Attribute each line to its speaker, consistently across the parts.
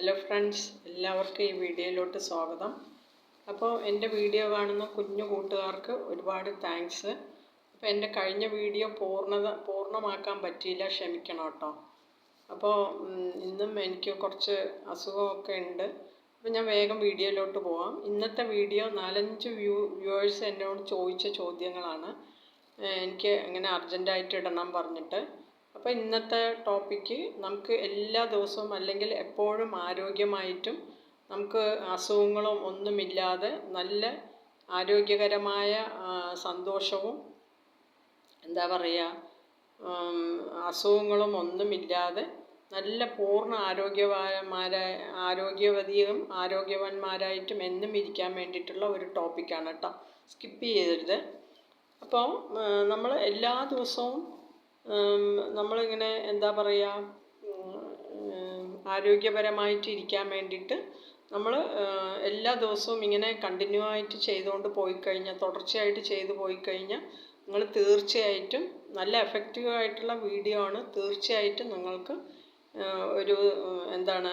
Speaker 1: Hello friends എല്ലാവർക്കും ഈ വീഡിയോയിലോട്ട് സ്വാഗതം. അപ്പോൾ എന്റെ വീഡിയോ കാണുന്ന കുഞ്ഞു കൂട്ടുകാർക്ക് ഒരുപാട് താങ്ക്സ് അപ്പോൾ എന്റെ കഴിഞ്ഞ വീഡിയോ പൂർണത പൂർണമാക്കാൻ പറ്റിയില്ല ക്ഷമിക്കണം കേട്ടോ. അപ്പോൾ ഇന്നും എനിക്ക് കുറച്ച് അസുഖമൊക്കെ ഉണ്ട്. അപ്പോൾ ഞാൻ വേഗം വീഡിയോയിലോട്ട് പോവാം. ഇന്നത്തെ വീഡിയോ നാലഞ്ച് വ്യൂ വ്യൂവേഴ്സ് എന്നോട് ചോദിച്ച ചോദ്യങ്ങളാണ്. എനിക്ക് അങ്ങനെ അർജന്റായിട്ട് ഇടണം പറഞ്ഞിട്ട്. അപ്പോൾ ഇന്നത്തെ ടോപ്പിക്ക് നമുക്ക് എല്ലാ ദിവസവും അല്ലെങ്കിൽ എപ്പോഴും ആരോഗ്യമായിട്ടും നമുക്ക് അസുഖങ്ങളും ഒന്നുമില്ലാതെ നല്ല ആരോഗ്യകരമായ സന്തോഷവും എന്താ പറയുക അസുഖങ്ങളും ഒന്നുമില്ലാതെ നല്ല പൂർണ ആരോഗ്യവാന്മാരായ ആരോഗ്യവതിയും ആരോഗ്യവാന്മാരായിട്ടും എന്നും ഇരിക്കാൻ വേണ്ടിയിട്ടുള്ള ഒരു ടോപ്പിക്കാണ് കേട്ടോ. സ്കിപ്പ് ചെയ്യരുത്. അപ്പോൾ നമ്മൾ എല്ലാ ദിവസവും നമ്മളിങ്ങനെ എന്താ പറയുക ആരോഗ്യപരമായിട്ട് ഇരിക്കാൻ വേണ്ടിയിട്ട് നമ്മൾ എല്ലാ ദിവസവും ഇങ്ങനെ കണ്ടിന്യൂ ആയിട്ട് ചെയ്തുകൊണ്ട് പോയി കഴിഞ്ഞാൽ തുടർച്ചയായിട്ട് ചെയ്തു പോയി കഴിഞ്ഞാൽ നിങ്ങൾ തീർച്ചയായിട്ടും നല്ല എഫക്റ്റീവ് ആയിട്ടുള്ള വീഡിയോ ആണ് തീർച്ചയായിട്ടും നിങ്ങൾക്ക് ഒരു എന്താണ്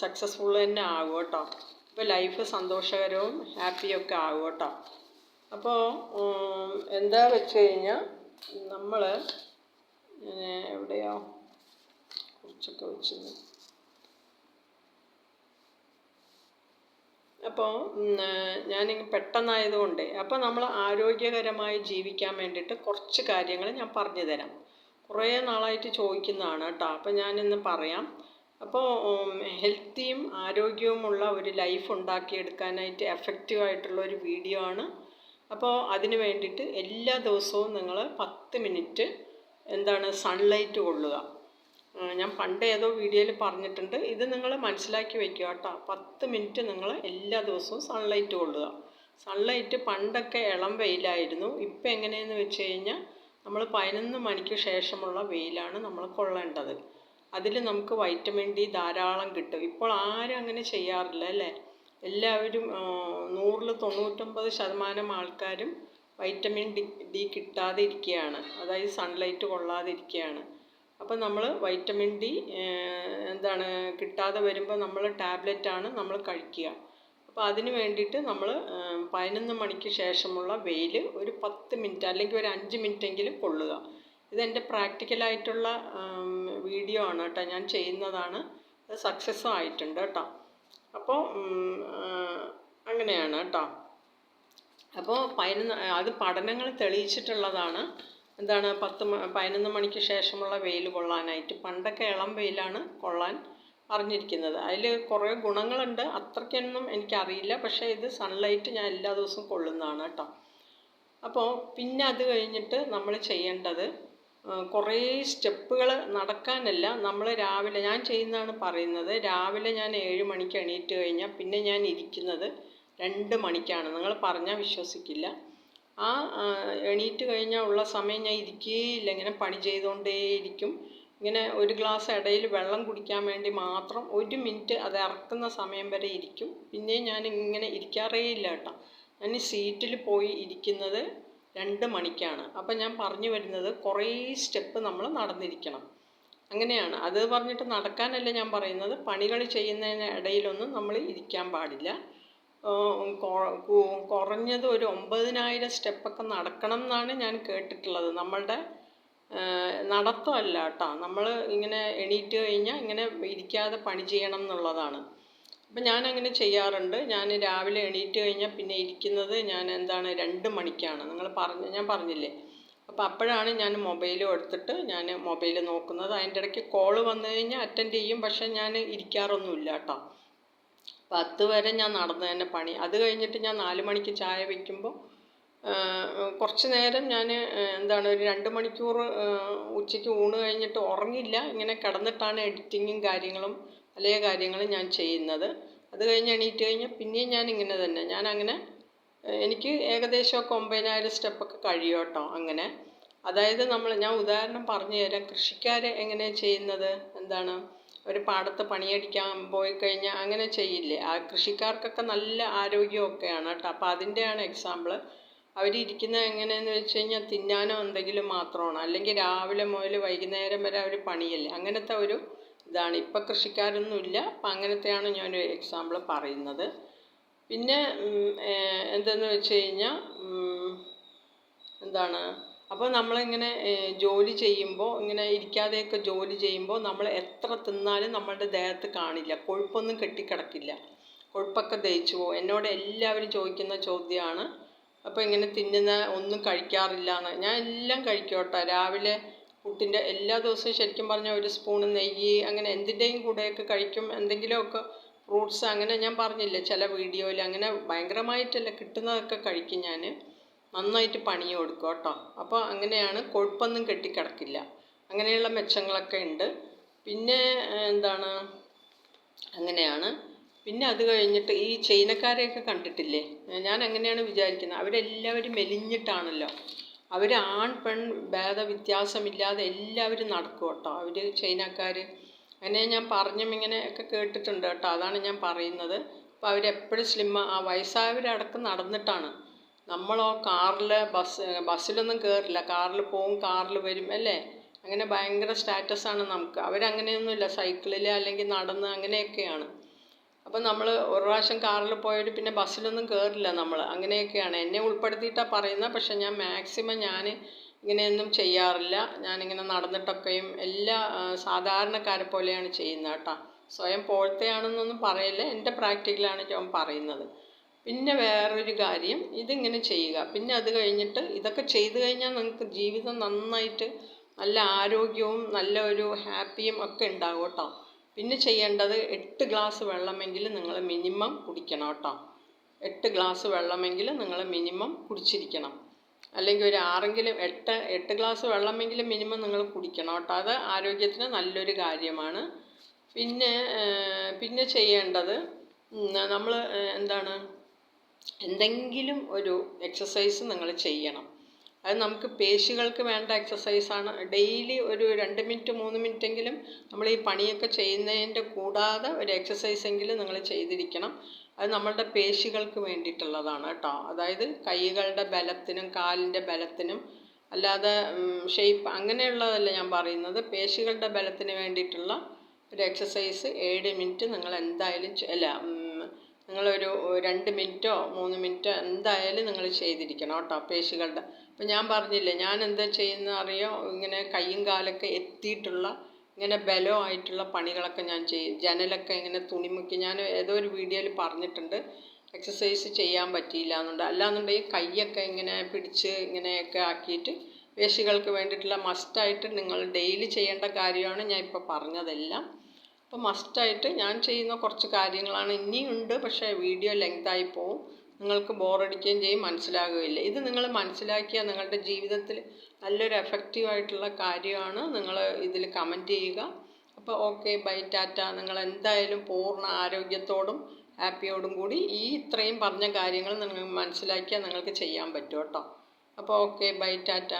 Speaker 1: സക്സസ്ഫുൾ തന്നെ ആകും കേട്ടോ ഇപ്പോൾ ലൈഫ് സന്തോഷകരവും ഹാപ്പിയൊക്കെ ആകും കേട്ടോ അപ്പോൾ എന്താ വെച്ച് കഴിഞ്ഞാൽ നമ്മൾ എവിടെയോ? കുറച്ചൊക്കെ വെച്ചത് അപ്പോൾ ഞാനിങ്ങനെ പെട്ടെന്നായതുകൊണ്ട് അപ്പോൾ നമ്മൾ ആരോഗ്യകരമായി ജീവിക്കാൻ വേണ്ടിയിട്ട് കുറച്ച് കാര്യങ്ങൾ ഞാൻ പറഞ്ഞു തരാം. കുറേ നാളായിട്ട് ചോദിക്കുന്നതാണ് കേട്ടോ. അപ്പോൾ ഞാനിന്ന് പറയാം. അപ്പോൾ ഹെൽത്തിയും ആരോഗ്യവുമുള്ള ഒരു ലൈഫ് ഉണ്ടാക്കിയെടുക്കാനായിട്ട് എഫക്റ്റീവ് ആയിട്ടുള്ള ഒരു വീഡിയോ ആണ്. അപ്പോൾ അതിന് വേണ്ടിയിട്ട് എല്ലാ ദിവസവും നിങ്ങൾ പത്ത് മിനിറ്റ് എന്താണ് സൺലൈറ്റ് കൊള്ളുക. ഞാൻ പണ്ട് ഏതോ വീഡിയോയിൽ പറഞ്ഞിട്ടുണ്ട്. ഇത് നിങ്ങൾ മനസ്സിലാക്കി വെക്കുക കേട്ടോ. പത്ത് മിനിറ്റ് നിങ്ങൾ എല്ലാ ദിവസവും സൺലൈറ്റ് കൊള്ളുക. സൺലൈറ്റ് പണ്ടൊക്കെ ഇളം വെയിലായിരുന്നു. ഇപ്പം എങ്ങനെയെന്ന് വെച്ച് കഴിഞ്ഞാൽ നമ്മൾ പതിനൊന്ന് മണിക്ക് ശേഷമുള്ള വെയിലാണ് നമ്മൾ കൊള്ളേണ്ടത്. അതിൽ നമുക്ക് വൈറ്റമിൻ ഡി ധാരാളം കിട്ടും. ഇപ്പോൾ ആരും അങ്ങനെ ചെയ്യാറില്ല അല്ലേ? എല്ലാവരും നൂറിൽ തൊണ്ണൂറ്റൊമ്പത് ശതമാനം ആൾക്കാരും വൈറ്റമിൻ ഡി ഡി കിട്ടാതെ ഇരിക്കുകയാണ് അതായത് സൺലൈറ്റ് കൊള്ളാതെ ഇരിക്കുകയാണ് അപ്പോൾ നമ്മൾ വൈറ്റമിൻ ഡി എന്താണ് കിട്ടാതെ വരുമ്പോൾ നമ്മൾ ടാബ്ലറ്റാണ് നമ്മൾ കഴിക്കുക. അപ്പോൾ അതിന് വേണ്ടിയിട്ട് നമ്മൾ പതിനൊന്ന് മണിക്ക് ശേഷമുള്ള വെയിൽ ഒരു പത്ത് മിനിറ്റ് അല്ലെങ്കിൽ ഒരു അഞ്ച് മിനിറ്റ് എങ്കിലും കൊള്ളുക. ഇതെന്റെ പ്രാക്ടിക്കലായിട്ടുള്ള വീഡിയോ ആണ് കേട്ടോ. ഞാൻ ചെയ്യുന്നതാണ്. അത് സക്സസ്സും ആയിട്ടുണ്ട് കേട്ടോ അപ്പോൾ അങ്ങനെയാണ് കേട്ടോ. അപ്പോൾ പതിനൊന്ന് അത് പഠനങ്ങൾ തെളിയിച്ചിട്ടുള്ളതാണ്. എന്താണ് പത്ത് പതിനൊന്ന് മണിക്ക് ശേഷമുള്ള വെയിൽ കൊള്ളാനായിട്ട്. പണ്ടൊക്കെ ഇളം വെയിലാണ് കൊള്ളാൻ അറിഞ്ഞിരിക്കുന്നത്. അതിൽ കുറേ ഗുണങ്ങളുണ്ട്. അത്രയ്ക്കൊന്നും എനിക്കറിയില്ല. പക്ഷേ ഇത് സൺലൈറ്റ് ഞാൻ എല്ലാ ദിവസവും കൊള്ളുന്നതാണ് കേട്ടോ. അപ്പോൾ പിന്നെ അത് കഴിഞ്ഞിട്ട് നമ്മൾ ചെയ്യേണ്ടത് കുറേ സ്റ്റെപ്പുകൾ നടക്കാനല്ല. നമ്മൾ രാവിലെ ഞാൻ ചെയ്യുന്നതാണ് പറയുന്നത്. രാവിലെ ഞാൻ ഏഴ് മണിക്ക് എണീറ്റ് കഴിഞ്ഞാൽ പിന്നെ ഞാൻ ഇരിക്കുന്നത് രണ്ട് മണിക്കാണ്. നിങ്ങൾ പറഞ്ഞാൽ വിശ്വസിക്കില്ല. ആ എണീറ്റ് കഴിഞ്ഞാൽ ഉള്ള സമയം ഞാൻ ഇരിക്കുകയില്ല ഇങ്ങനെ പണി ചെയ്തുകൊണ്ടേയിരിക്കും ഇങ്ങനെ ഒരു ഗ്ലാസ് ഇടയിൽ വെള്ളം കുടിക്കാൻ വേണ്ടി മാത്രം ഒരു മിനിറ്റ് അത് ഇറക്കുന്ന സമയം വരെ ഇരിക്കും. പിന്നെ ഞാൻ ഇങ്ങനെ ഇരിക്കാറേ ഇല്ല കേട്ടോ. ഞാൻ സീറ്റിൽ പോയി ഇരിക്കുന്നത് രണ്ട് മണിക്കാണ്. അപ്പം ഞാൻ പറഞ്ഞു വരുന്നത് കുറേ സ്റ്റെപ്പ് നമ്മൾ നടന്നിരിക്കണം. അങ്ങനെയാണ്. അത് പറഞ്ഞിട്ട് നടക്കാനല്ല ഞാൻ പറയുന്നത്. പണികൾ ചെയ്യുന്നതിന് ഇടയിലൊന്നും നമ്മൾ ഇരിക്കാൻ പാടില്ല. കുറഞ്ഞത് ഒരു ഒമ്പതിനായിരം സ്റ്റെപ്പൊക്കെ നടക്കണം എന്നാണ് ഞാൻ കേട്ടിട്ടുള്ളത്. നമ്മളുടെ നടത്തമല്ല കേട്ടോ. നമ്മൾ ഇങ്ങനെ എണീറ്റ് കഴിഞ്ഞാൽ ഇങ്ങനെ ഇരിക്കാതെ പണി ചെയ്യണം എന്നുള്ളതാണ്. അപ്പം ഞാൻ അങ്ങനെ ചെയ്യാറുണ്ട്. ഞാൻ രാവിലെ എണീറ്റ് കഴിഞ്ഞാൽ പിന്നെ ഇരിക്കുന്നത് ഞാൻ എന്താണ് രണ്ട് മണിക്കാണ്. നിങ്ങൾ പറഞ്ഞ ഞാൻ പറഞ്ഞില്ലേ? അപ്പോൾ അപ്പോഴാണ് ഞാൻ മൊബൈലും എടുത്തിട്ട് ഞാൻ മൊബൈൽ നോക്കുന്നത്. അതിന്റെ ഇടയ്ക്ക് കോൾ വന്നു കഴിഞ്ഞാൽ അറ്റൻഡ് ചെയ്യും. പക്ഷേ ഞാൻ ഇരിക്കാറൊന്നുമില്ല കേട്ടോ. പത്ത് വരെ ഞാൻ നടന്നു തന്നെ പണി. അത് കഴിഞ്ഞിട്ട് ഞാൻ നാല് മണിക്ക് ചായ വയ്ക്കുമ്പോൾ കുറച്ച് നേരം ഞാൻ എന്താണ് ഒരു രണ്ട് മണിക്കൂർ ഉച്ചയ്ക്ക് ഊണ് കഴിഞ്ഞിട്ട് ഉറങ്ങില്ല ഇങ്ങനെ കിടന്നിട്ടാണ് എഡിറ്റിങ്ങും കാര്യങ്ങളും പല കാര്യങ്ങളും ഞാൻ ചെയ്യുന്നത്. അത് കഴിഞ്ഞ് എണീറ്റ് കഴിഞ്ഞാൽ പിന്നെയും ഞാൻ ഇങ്ങനെ തന്നെ. ഞാൻ അങ്ങനെ എനിക്ക് എനിക്ക് ഏകദേശമൊക്കെ ഒമ്പതിനായിരം സ്റ്റെപ്പൊക്കെ കഴിയും കേട്ടോ അങ്ങനെ. അതായത് നമ്മൾ ഞാൻ ഉദാഹരണം പറഞ്ഞു തരാം കൃഷിക്കാർ എങ്ങനെയാണ് ചെയ്യുന്നത്? എന്താണ്? ഒരു പാടത്ത് പണിയടിക്കാൻ പോയി കഴിഞ്ഞാൽ അങ്ങനെ ചെയ്യില്ലേ? ആ കൃഷിക്കാർക്കൊക്കെ നല്ല ആരോഗ്യമൊക്കെയാണ് കേട്ടോ. അപ്പോൾ അതിന്റെയാണ് എക്സാമ്പിൾ അവരിയ്ക്കുന്നത് എങ്ങനെയെന്ന് വെച്ച് കഴിഞ്ഞാൽ തിന്നാനോ എന്തെങ്കിലും മാത്രമാണ്. അല്ലെങ്കിൽ രാവിലെ മുതൽ വൈകുന്നേരം വരെ അവർ പണിയല്ലേ? അങ്ങനത്തെ ഒരു ഇതാണ്. ഇപ്പം കൃഷിക്കാരൊന്നുമില്ല അപ്പം അങ്ങനത്തെയാണ് ഞാനൊരു എക്സാമ്പിൾ പറയുന്നത്. പിന്നെ എന്തെന്ന് വെച്ച് കഴിഞ്ഞാൽ എന്താണ് അപ്പോൾ നമ്മളിങ്ങനെ ജോലി ചെയ്യുമ്പോൾ ഇങ്ങനെ ഇരിക്കാതെയൊക്കെ ജോലി ചെയ്യുമ്പോൾ നമ്മൾ എത്ര തിന്നാലും നമ്മളുടെ ദേഹത്ത് കാണില്ല. കൊഴുപ്പൊന്നും കെട്ടിക്കിടക്കില്ല. കൊഴുപ്പൊക്കെ ദഹിച്ചു പോകും. എന്നോട് എല്ലാവരും ചോദിക്കുന്ന ചോദ്യമാണ് അപ്പോൾ ഇങ്ങനെ തിന്നുന്ന ഒന്നും കഴിക്കാറില്ല എന്ന് ഞാൻ എല്ലാം കഴിക്കും കേട്ടോ രാവിലെ പുട്ടിന്റെ എല്ലാ ദിവസവും ശരിക്കും പറഞ്ഞ ഒരു സ്പൂൺ നെയ്യ് അങ്ങനെ എന്തിന്റെയും കൂടെയൊക്കെ കഴിക്കും. എന്തെങ്കിലുമൊക്കെ ഫ്രൂട്ട്സ് അങ്ങനെ ഞാൻ പറഞ്ഞില്ലേ ചില വീഡിയോയിൽ അങ്ങനെ ഭയങ്കരമായിട്ടല്ല കിട്ടുന്നതൊക്കെ കഴിക്കും ഞാൻ നന്നായിട്ട് പണി കൊടുക്കും കേട്ടോ. അപ്പോൾ അങ്ങനെയാണ് കൊഴുപ്പൊന്നും കെട്ടിക്കിടക്കില്ല. അങ്ങനെയുള്ള മെച്ചങ്ങളൊക്കെ ഉണ്ട്. പിന്നെ എന്താണ്? അങ്ങനെയാണ്. പിന്നെ അത് കഴിഞ്ഞിട്ട് ഈ ചൈനക്കാരെയൊക്കെ കണ്ടിട്ടില്ലേ? ഞാൻ അങ്ങനെയാണ് വിചാരിക്കുന്നത്. അവരെല്ലാവരും മെലിഞ്ഞിട്ടാണല്ലോ. അവർ ആൺ പെൺ ഭേദ വ്യത്യാസമില്ലാതെ എല്ലാവരും നടക്കും കേട്ടോ. അവർ ചൈനക്കാർ അങ്ങനെ ഞാൻ പറഞ്ഞും ഇങ്ങനെ ഒക്കെ കേട്ടിട്ടുണ്ട് കേട്ടോ. അതാണ് ഞാൻ പറയുന്നത്. അപ്പോൾ അവരെപ്പോഴും സ്ലിമ്മ ആ വയസ്സായവരടക്കം നടന്നിട്ടാണ്. നമ്മളോ കാറിൽ ബസ് ബസ്സിലൊന്നും കയറില്ല കാറിൽ പോവും കാറിൽ വരും അല്ലേ? അങ്ങനെ ഭയങ്കര സ്റ്റാറ്റസാണ് നമുക്ക്. അവരങ്ങനെയൊന്നുമില്ല. സൈക്കിളിൽ അല്ലെങ്കിൽ നടന്ന് അങ്ങനെയൊക്കെയാണ്. അപ്പം നമ്മൾ ഒരു പ്രാവശ്യം കാറിൽ പോയിട്ട് പിന്നെ ബസ്സിലൊന്നും കയറില്ല നമ്മൾ അങ്ങനെയൊക്കെയാണ്. എന്നെ ഉൾപ്പെടുത്തിയിട്ടാണ് പറയുന്നത് പക്ഷേ ഞാൻ മാക്സിമം ഞാൻ ഇങ്ങനെയൊന്നും ചെയ്യാറില്ല. ഞാനിങ്ങനെ നടന്നിട്ടൊക്കെയും എല്ലാ സാധാരണക്കാരെ പോലെയാണ് ചെയ്യുന്നത് കേട്ടോ. സ്വയം പോഴത്തെയാണെന്നൊന്നും പറയില്ല? എന്റെ പ്രാക്ടിക്കലാണ് ഞാൻ പറയുന്നത്. പിന്നെ വേറൊരു കാര്യം ഇതിങ്ങനെ ചെയ്യുക. പിന്നെ അത് കഴിഞ്ഞിട്ട് ഇതൊക്കെ ചെയ്തു കഴിഞ്ഞാൽ നിങ്ങൾക്ക് ജീവിതം നന്നായിട്ട് നല്ല ആരോഗ്യവും നല്ല ഒരു ഹാപ്പിയും ഒക്കെ ഉണ്ടാകും കേട്ടോ. പിന്നെ ചെയ്യേണ്ടത് എട്ട് ഗ്ലാസ് വെള്ളമെങ്കിലും നിങ്ങൾ മിനിമം കുടിക്കണം കേട്ടോ. എട്ട് ഗ്ലാസ് വെള്ളമെങ്കിലും നിങ്ങൾ മിനിമം കുടിച്ചിരിക്കണം. അല്ലെങ്കിൽ ഒരു ആറെങ്കിലും എട്ട് എട്ട് ഗ്ലാസ് വെള്ളമെങ്കിലും മിനിമം നിങ്ങൾ കുടിക്കണം കേട്ടോ. അത് ആരോഗ്യത്തിന് നല്ലൊരു കാര്യമാണ്. പിന്നെ പിന്നെ ചെയ്യേണ്ടത് നമ്മൾ എന്താണ് എന്തെങ്കിലും ഒരു എക്സസൈസ് നിങ്ങൾ ചെയ്യണം. അത് നമുക്ക് പേശികൾക്ക് വേണ്ട എക്സസൈസാണ് ഡെയിലി ഒരു രണ്ട് മിനിറ്റ് മൂന്ന് മിനിറ്റ് എങ്കിലും നമ്മൾ ഈ പണിയൊക്കെ ചെയ്യുന്നതിന്റെ കൂടാതെ ഒരു എക്സസൈസ് എങ്കിലും നിങ്ങൾ ചെയ്തിരിക്കണം. അത് നമ്മളുടെ പേശികൾക്ക് വേണ്ടിയിട്ടുള്ളതാണ് കേട്ടോ. അതായത് കൈകളുടെ ബലത്തിനും കാലിന്റെ ബലത്തിനും അല്ലാതെ ഷേപ്പ് അങ്ങനെയുള്ളതല്ല ഞാൻ പറയുന്നത്. പേശികളുടെ ബലത്തിന് വേണ്ടിയിട്ടുള്ള ഒരു എക്സസൈസ് ഏഴ് മിനിറ്റ് നിങ്ങൾ എന്തായാലും അല്ല നിങ്ങളൊരു രണ്ട് മിനിറ്റോ മൂന്ന് മിനിറ്റോ എന്തായാലും നിങ്ങൾ ചെയ്തിരിക്കണം കേട്ടോ പേശികളുടെ. അപ്പം ഞാൻ പറഞ്ഞില്ലേ ഞാൻ എന്താ ചെയ്യുന്ന അറിയോ? ഇങ്ങനെ കൈയും കാലൊക്കെ എത്തിയിട്ടുള്ള ഇങ്ങനെ ബലമായിട്ടുള്ള പണികളൊക്കെ ഞാൻ ചെയ്യും. ജനലൊക്കെ ഇങ്ങനെ തുണിമുക്കി ഞാൻ ഏതോ ഒരു വീഡിയോയിൽ പറഞ്ഞിട്ടുണ്ട് എക്സസൈസ് ചെയ്യാൻ പറ്റിയില്ല എന്നുണ്ട്. അല്ലാന്നുണ്ടെങ്കിൽ കൈയൊക്കെ ഇങ്ങനെ പിടിച്ച് ഇങ്ങനെയൊക്കെ ആക്കിയിട്ട് പേശികൾക്ക് വേണ്ടിയിട്ടുള്ള മസ്റ്റായിട്ട് നിങ്ങൾ ഡെയിലി ചെയ്യേണ്ട കാര്യമാണ് ഞാൻ ഇപ്പോൾ പറഞ്ഞതെല്ലാം. അപ്പോൾ മസ്റ്റായിട്ട് ഞാൻ ചെയ്യുന്ന കുറച്ച് കാര്യങ്ങളാണ്. ഇനിയുണ്ട് പക്ഷേ വീഡിയോ ലെങ്തായി പോവും. നിങ്ങൾക്ക് ബോറടിക്കുകയും ചെയ്യും മനസ്സിലാകുകയില്ല. ഇത് നിങ്ങൾ മനസ്സിലാക്കിയാൽ നിങ്ങളുടെ ജീവിതത്തിൽ നല്ലൊരു എഫക്റ്റീവ് ആയിട്ടുള്ള കാര്യമാണ്. നിങ്ങൾ ഇതിൽ കമന്റ് ചെയ്യുക. അപ്പോൾ ഓക്കെ ബൈ ടാറ്റ. നിങ്ങൾ എന്തായാലും പൂർണ ആരോഗ്യത്തോടും ഹാപ്പിയോടും കൂടി ഈ ഇത്രയും പറഞ്ഞ കാര്യങ്ങൾ നിങ്ങൾ മനസ്സിലാക്കിയാൽ നിങ്ങൾക്ക് ചെയ്യാൻ പറ്റും കേട്ടോ. അപ്പോൾ ഓക്കെ ബൈ ടാറ്റ.